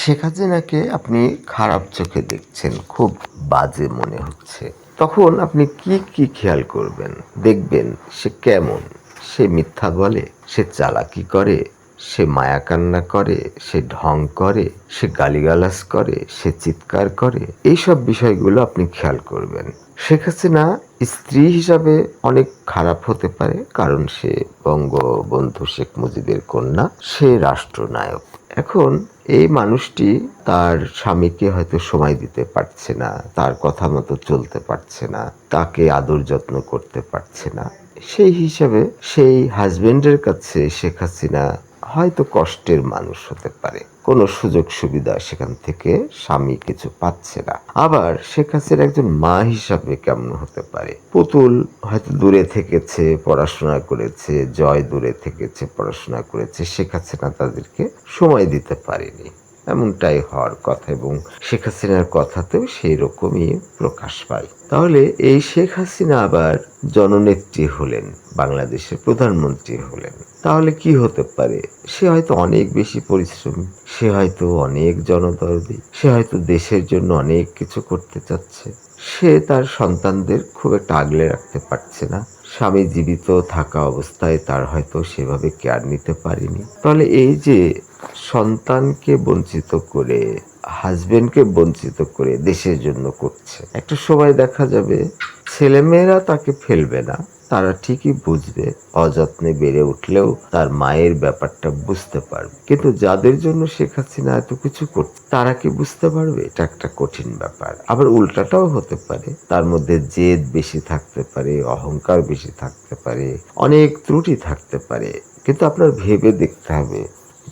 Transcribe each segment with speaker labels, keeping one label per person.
Speaker 1: শেখ হাসিনাকে আপনি খারাপ চোখে দেখছেন, খুব বাজে মনে হচ্ছে। তখন আপনি কি কি খেয়াল করবেন? দেখবেন সে কেমন? সে মিথ্যা বলে, সে চালাকি করে, সে মায়াকান্না করে, সে ঢং করে, সে গালিগালাজ করে, সে চিৎকার করে। এইসব বিষয়গুলো আপনি খেয়াল করবেন। শেখ হাসিনা স্ত্রী হিসাবে অনেক খারাপ হতে পারে, কারণ সে বঙ্গবন্ধু শেখ মুজিবের কন্যা, সে রাষ্ট্রনায়ক। এখন এই মানুষটি তার স্বামীকে হয়তো সময় দিতে পারছে না, তার কথা মতো চলতে পারছে না, তাকে আদর যত্ন করতে পারছে না। সেই হিসাবে সেই হাজবেন্ডের কাছে শেখ হাসিনা হয়তো কষ্টের মানুষ হতে পারে। কোনো সুযোগ সুবিধা সেখান থেকে স্বামী কিছু পাচ্ছে না। আবার শেখ হাসিনা একজন মা হিসাবে কেমন হতে পারে? পুতুল হয়তো দূরে থেকেছে, পড়াশোনা করেছে, জয় দূরে থেকেছে, পড়াশোনা করেছে। শেখ হাসিনা তাদেরকে সময় দিতে পারেনি। এমনটাই হওয়ার কথা এবং শেখ হাসিনার কথাতেও সেই রকমই প্রকাশ পায়। তাহলে এই শেখ হাসিনা আবার জননেত্রী হলেন, বাংলাদেশের প্রধানমন্ত্রী হলেন। তাহলে কি হতে পারে? সে হয়তো অনেক বেশি পরিশ্রমী, সে হয়তো অনেক জনদরদি, সে হয়তো দেশের জন্য অনেক কিছু করতে চাচ্ছে। সে তার সন্তানদের খুব একটা আগলে রাখতে পারছে না। স্বামী জীবিত থাকা অবস্থায় তার হয়তো সেভাবে কেয়ার নিতে পারিনি। তাহলে এই যে সন্তানকে বঞ্চিত করে হাজবেন্ডকে বঞ্চিত করে দেশের জন্য করছে, একটা সময় দেখা যাবে ছেলেমেয়েরা তাকে ফেলবে না। তারা ঠিকই বুঝবে, অযত্নে বেড়ে উঠলেও তার মায়ের ব্যাপারটা বুঝতে পারবে। কিন্তু যাদের জন্য শেখাচ্ছি না এত কিছু করছে, তারা কি বুঝতে পারবে? এটা একটা কঠিন ব্যাপার। আবার উল্টাটাও হতে পারে। তার মধ্যে জেদ বেশি থাকতে পারে, অহংকার বেশি থাকতে পারে, অনেক ত্রুটি থাকতে পারে। কিন্তু আপনার ভেবে দেখতে হবে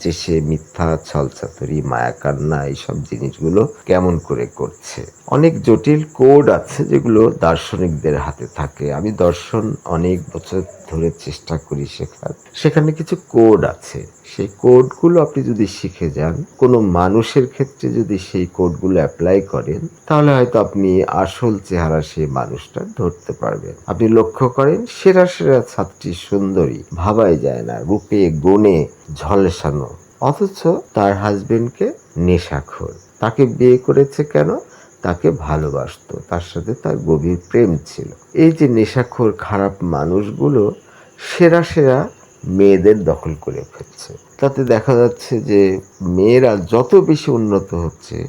Speaker 1: যে সে মিথ্যা ছলচাতুরি মায়াকান্না এইসব জিনিসগুলো কেমন করে করছে। অনেক জটিল কোড আছে যেগুলো দার্শনিকদের হাতে থাকে। আমি দর্শন অনেক বছর ধরে চেষ্টা করি শেখার। সেখানে কিছু কোড আছে। সেই কোডগুলো আপনি যদি শিখে যান, কোনো মানুষের ক্ষেত্রে যদি সেই কোডগুলো অ্যাপ্লাই করেন, তাহলে হয়তো আপনি আসল চেহারা সেই মানুষটা ধরতে পারবেন। আপনি লক্ষ্য করেন, সেরা সেরা ছাত্রী সুন্দরী, ভাবাই যায় না, রূপে, গুণে ঝলসানো, অথচ তার হাজবেন্ডকে নেশাখোর। তাকে বিয়ে করেছে কেন? তাকে ভালোবাসতো, তার সাথে তার গভীর প্রেম ছিল। এই যে নেশাখোর, খারাপ মানুষগুলো, সেরা সেরা মেয়েদের দখল করে ফেলছে। তাতে দেখা যাচ্ছে যে মেয়েরা যত বেশি উন্নত হচ্ছে,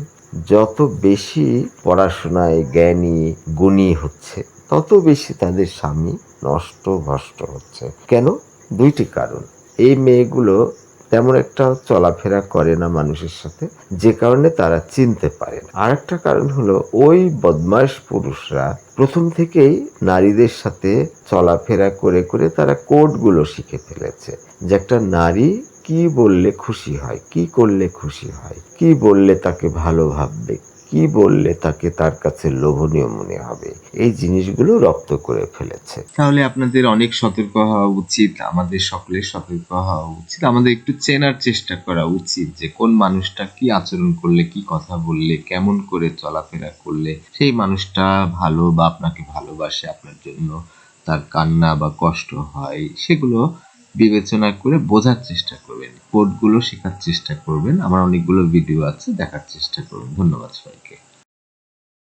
Speaker 1: যত বেশি পড়াশোনায় জ্ঞানী, গুণী হচ্ছে, তত বেশি তাদের স্বামী নষ্ট ভষ্ট হচ্ছে। কেন? দুইটি কারণ। এই মেয়েগুলো তেমন একটা চলাফেরা করে না মানুষের সাথে, যে কারণে তারা চিনতে পারে না। আর একটা কারণ হলো, ওই বদমাস পুরুষরা প্রথম থেকেই নারীদের সাথে চলাফেরা করে করে তারা কোডগুলো শিখে ফেলেছে যে একটা নারী কি বললে খুশি হয়, কি করলে খুশি হয়, কি বললে তাকে ভালো ভাববে কি বললে তাকে তার কাছে লোভনীয় মনে হবে? এই জিনিসগুলো রপ্ত করে ফেলেছে।
Speaker 2: তাহলে আপনাদের অনেক সতর্ক হওয়া উচিত, আমাদের সকলের সতর্ক হওয়া উচিত, আমাদের একটু চেনার চেষ্টা করা উচিত যে কোন মানুষটা কি আচরণ করলে, কি কথা বললে, কেমন করে চলাফেরা করলে, সেই মানুষটা ভালো বা আপনাকে ভালোবাসে, আপনার জন্য তার কান্না বা কষ্ট হয়, সেগুলো বিবেচনা করে বোঝার চেষ্টা করবেন। কোডগুলো শেখার চেষ্টা করবেন। আমার অনেকগুলো ভিডিও আছে, দেখার চেষ্টা করবেন। ধন্যবাদ সবাইকে।